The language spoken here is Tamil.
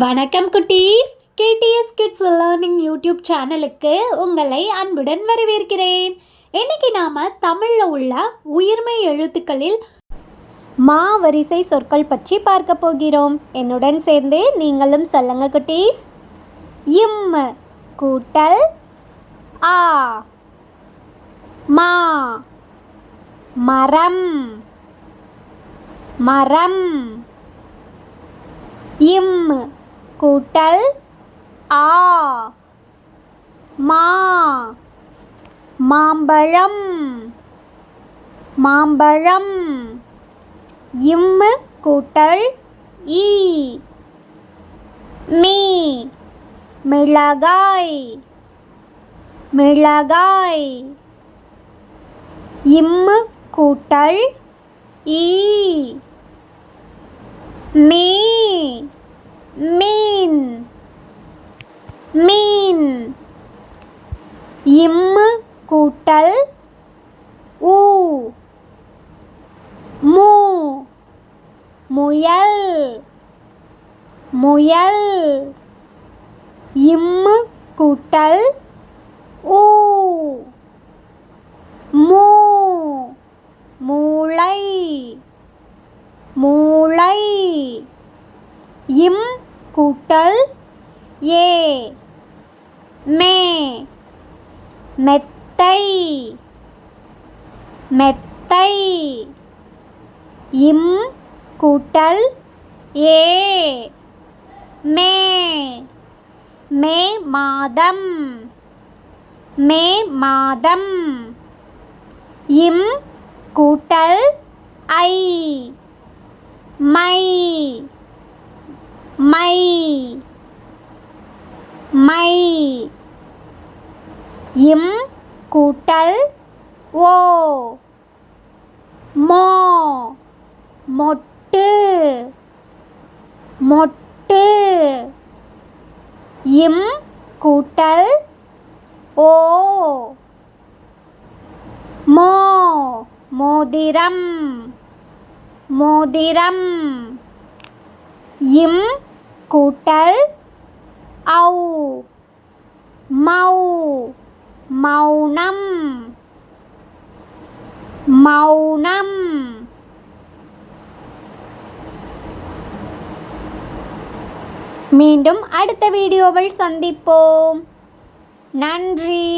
வணக்கம் குட்டீஸ். கேடிஎஸ் கிட்ஸ் லேர்னிங் யூடியூப் சேனலுக்கு உங்களை அன்புடன் வரவேற்கிறேன். இன்னைக்கு நாம தமிழில் உள்ள உயிர்மை எழுத்துக்களில் மா வரிசை சொற்கள் பற்றி பார்க்க போகிறோம். என்னுடன் சேர்ந்து நீங்களும் சொல்லுங்க குட்டீஸ். இம் கூட்டல் ஆ மா மரம் மரம் இம் கூட்டல் ஆ. மா. மாம்பழம். மாம்பழம். இம்மு கூட்டல் ஈ. மீ. மிளகாய். மிளகாய். இம்மு கூட்டல் ஈ. மீ மீன் மீன். இம்மு கூட்டல் ஊ. மூ. முயல். முயல். இம்மு கூட்டல் ஊ. மூ. மூளை. மூளை. இம் கூட்டல் ஏ. மே. மெத்தை. மெத்தை. இம் கூட்டல் ஏ. மே. மே மாதம். மே மாதம். இம் கூட்டல் ஐ. மை. மை. மை இம் கூட்டல் ஓ. மோ. மொட்டு. மொட்டு. இம் கூட்டல் ஓ. மோ. மோதிரம். மோதிரம். இம் கூட்டல் ஔ மௌ மௌனம் மௌனம் மீண்டும் அடுத்த வீடியோவில் சந்திப்போம். நன்றி.